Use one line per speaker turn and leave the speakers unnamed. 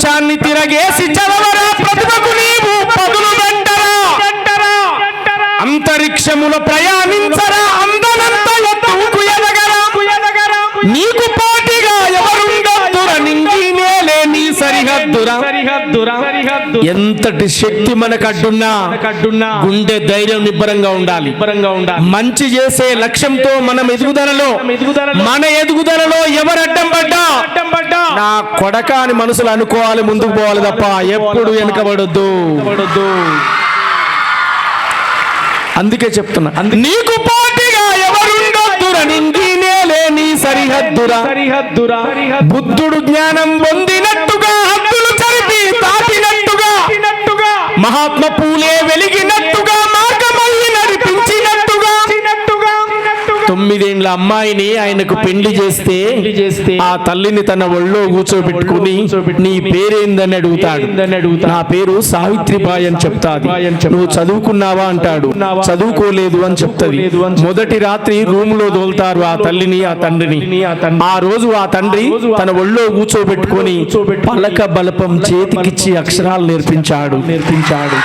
ప్రపంచాన్ని తిరగేసి చదవరా ప్రతిభకు నీవు పదులు వెంటరా అంతరిక్షముల ప్రయాణించరా? అందనంత ఎత్తుకు ఎదగరా నీకు పోటీగా ఎవరుండద్దుర? నీ సరిహద్దురా?
సరిహద్దురా? సరిహద్దు.
ఎంతటి శక్తి మనకు అడ్డున్నా
కడ్డున్నా
గుండె ధైర్యం నిబ్బరంగా ఉండాలి.
పరంగా ఉండాలి.
మంచి చేసే లక్ష్యంతో మనం ఎదుగుదలలో
ఎదుగుదలలో
మన ఎదుగుదలలో ఎవరు కొడక అని మనసులు అనుకోవాలి ముందుకు పోవాలి తప్ప ఎప్పుడు వెనకబడొద్దు. అందుకే చెప్తున్నా. నీకు పోటీగా ఎవరుండొద్దుర? నింగి నేలే నీ సరిహద్దురా.
సరిహద్దురా.
బుద్ధుడు జ్ఞానం పొందినట్టుగా హద్దులు చరిపి మహాత్మ పూలే వెలిగినట్టుగా తొమ్మిదేండ్ల అమ్మాయిని ఆయనకు పెళ్ళి చేస్తే ఆ తల్లిని తన ఒళ్ళో కూర్చోబెట్టుకుని నీ పేరేందని అడుగుతాడు. నా పేరు సావిత్రిబాయి అని చెప్తాది. నువ్వు చదువుకున్నావా అంటాడు? చదువుకోలేదు అని చెప్తది. మొదటి రాత్రి రూమ్లో దోల్తారు ఆ తల్లిని ఆ తండ్రిని
ఆ
రోజు ఆ తండ్రి తన ఒళ్ళో కూర్చోబెట్టుకొని
కూర్చోబెట్టుకొని
పలక బలపం చేతికిచ్చి అక్షరాలు నేర్పించాడు నేర్పించాడు